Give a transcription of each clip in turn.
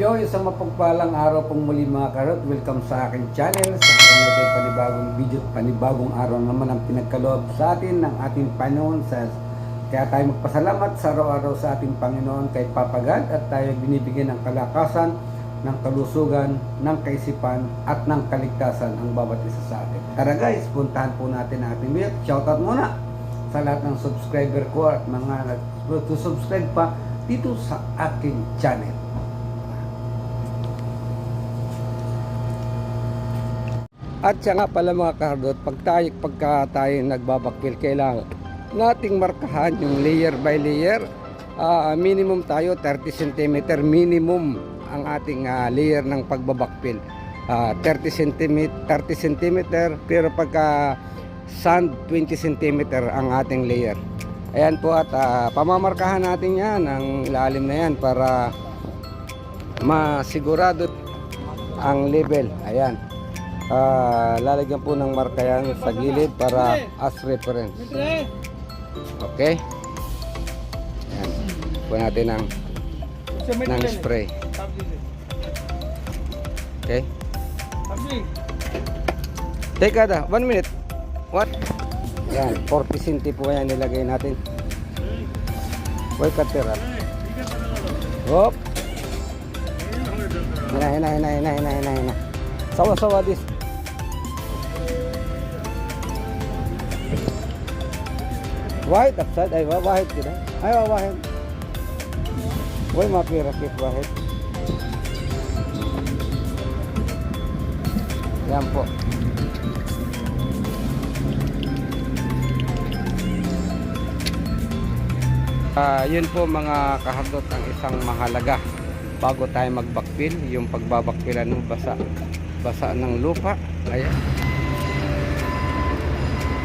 Yo, isang mapagpalang araw pong muli mga karot. Welcome sa aking channel. Sa natin panibagong video, panibagong araw naman ang pinagkaloob sa atin ng ating Panginoon. Sa, kaya tayo magpasalamat sa araw-araw sa ating Panginoon kay Papagad at tayo binibigyan ng kalakasan, ng kalusugan, ng kaisipan at ng kaligtasan ang bawat isa sa atin. Tara guys, puntahan po natin ang ating video. Shoutout muna sa lahat ng subscriber ko at mga nag-subscribe pa dito sa aking channel. At siya nga pala mga kardot, pag tayo, pagka tayo nagbabakil, kailangan nating markahan yung layer by layer. Ah, minimum tayo 30 cm minimum ang ating ah, layer ng pagbabakpil. Ah, 30 cm, 30 cm pero pagka sand 20 cm ang ating layer. Ayan po at ah, pamamarkahan natin yan ang ilalim na yan para masigurado ang level. Ayan. Ah, lalagyan po ng marka yan sa gilid para as reference. Okay? Ayan. Po natin ng, ng spray. Okay? Teka da, one minute. What? Yan, 40 centi po yan nilagay natin. Boy, katira. Hop. Hina, hina, hina, hina, hina, hina, hina. Sawa, sawa this. Wahid upside ay wa- wahid kita. Ay wa wahid. Way mapira kit wahid. Yan po. Ah, yun po mga kahardot ang isang mahalaga bago tayo magbakpil, yung pagbabakpilan ng basa basa ng lupa. Ayan.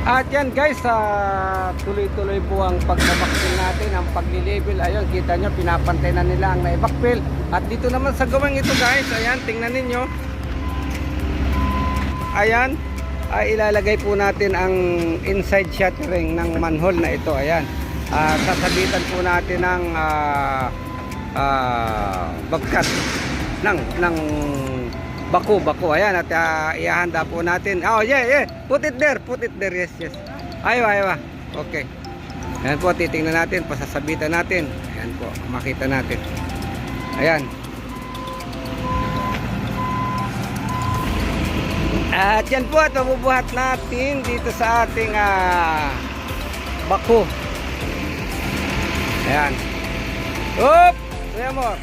At yan guys, ah, tuloy-tuloy po ang pagbabakpil natin, ang pagli-level. Ayun, kita nyo, pinapantay na nila ang naibakpil. At dito naman sa gawang ito guys, ayan, tingnan ninyo. Ayan, ay ilalagay po natin ang inside shuttering ng manhole na ito. Ayan, Ah, sasabitan po natin ng ah, ah, bagkat ng, ng bako bako ayan at uh, ihanda po natin. Oh yeah yeah. Put it there put it there. Yes yes. Ayo ayo okay. Ayan po titingnan natin pasasabitan natin. Ayan po makita natin. Ayan. At yan po at mabubuhat natin dito sa ating ah, bako ayan. Kuya Amor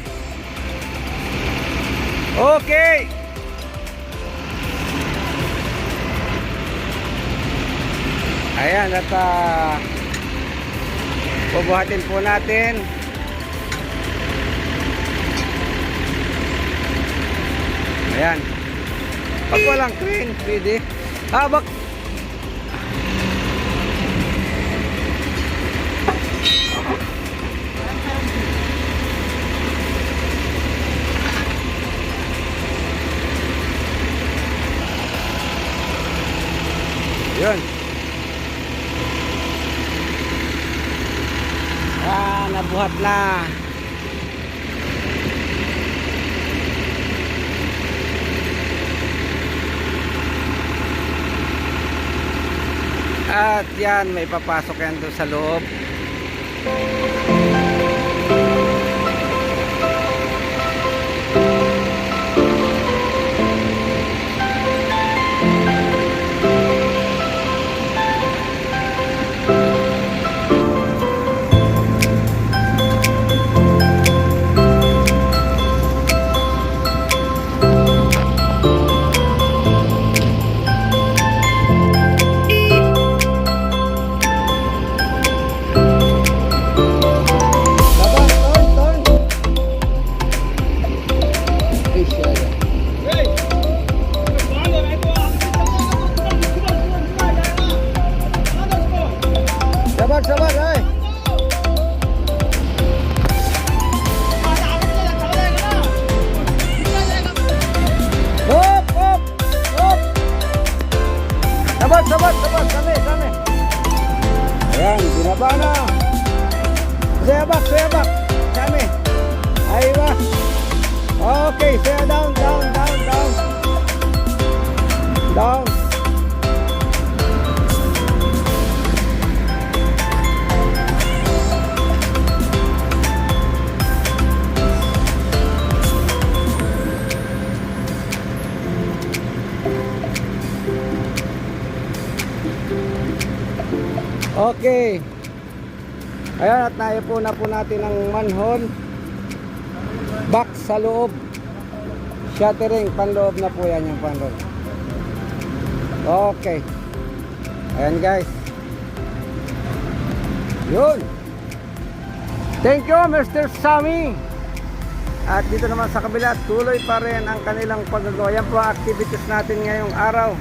okay Ayan, at uh, bubuhatin po natin. Ayan. Pag walang crane, pwede. Habak. Yun. Na. At yan, may papasok yan doon sa loob. Sabar, sabar, sabar, kami, kami. Ayan, binaba na. Saya bak, saya bak. Kami. Aywa. Okay, say down, down, down, down. Down. Okay. Ayan, at naipo na po natin ang manhole box sa loob. Shuttering, panloob na po yan yung panloob. Okay. Ayan guys. Yun. Thank you, Mr. Sammy. At dito naman sa kabila, tuloy pa rin ang kanilang paggagawa. Yan po ang activities natin ngayong araw.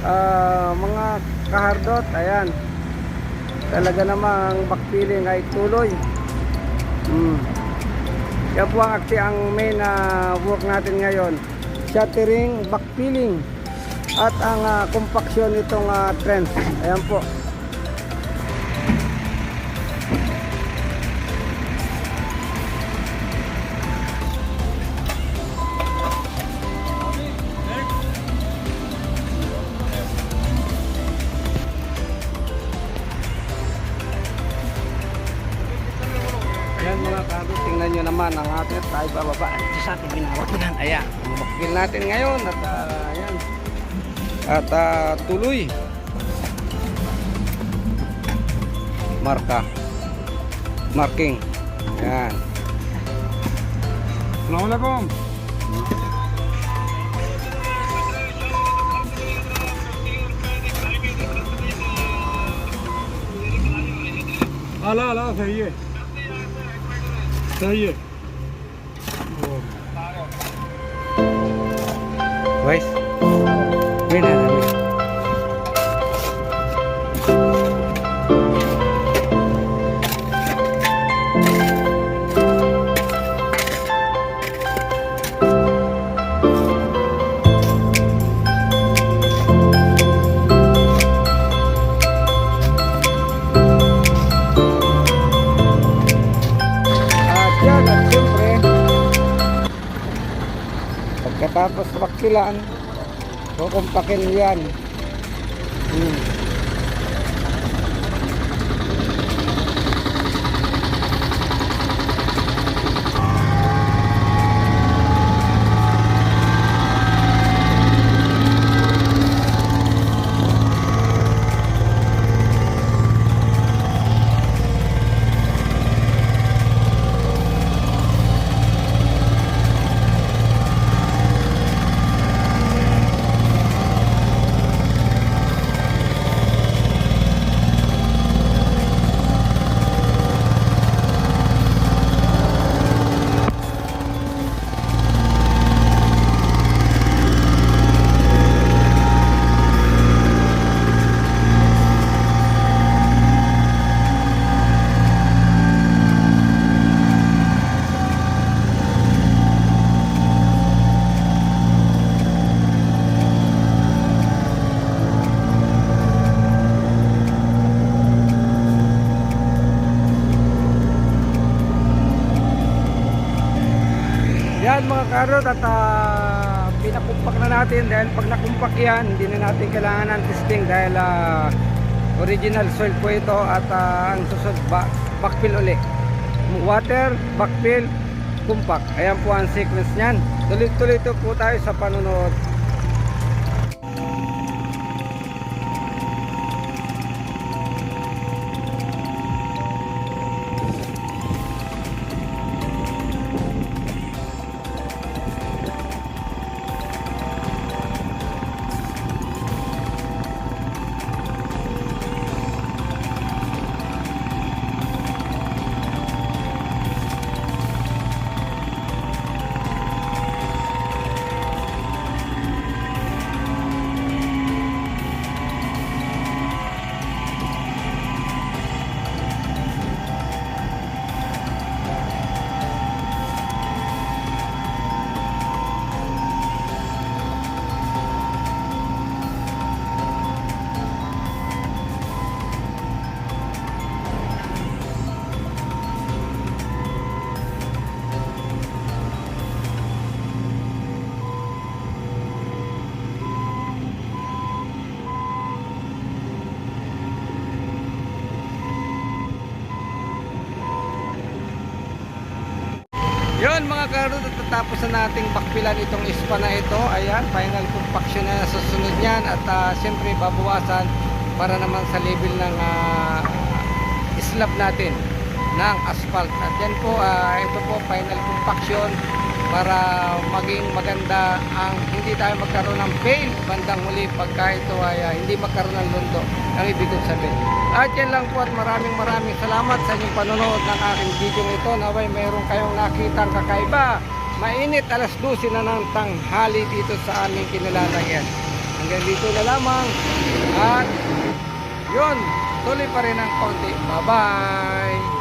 Ah, mga kahardot, ayan. Talaga namang backfilling ay tuloy. Mm. Yan po ang acti ang main na work natin ngayon. Shuttering, backfilling at ang ah, compaction nitong uh, trends. Ayan po. bumakbil natin ngayon at ah, ayan. At ah, tuloy. Marka. Marking. Ayan. Assalamualaikum. आला आला सही है सही है Guys. Yun Pagkatapos bakilan, kukumpakin yan. Hmm. Yan mga karot at ah, pinakumpak na natin dahil pag nakumpak yan hindi na natin kailangan ng testing dahil ah, original soil po ito at ah, ang susunod ba backfill uli. Water, backfill, kumpak. Ayan po ang sequence nyan tuloy-tuloy ito po tayo sa panunood karot at tatapos na nating bakpilan itong ispa na ito. Ayan, final compaction na susunod niyan at ah, siyempre babawasan para naman sa level ng ah, slab natin ng asphalt. At yan po, ah, ito po final compaction para maging maganda ang hindi tayo magkaroon ng fail bandang huli pagka ito ay ah, hindi magkaroon ng lundo ang ibig kong sabihin. At yan lang po at maraming maraming salamat sa inyong panonood ng aking video ito. Naway mayroon kayong nakitang kakaiba. Mainit alas 12 na ng tanghali dito sa aming kinalalagyan. Hanggang dito na lamang. At yun, tuloy pa rin ang konti. Bye-bye!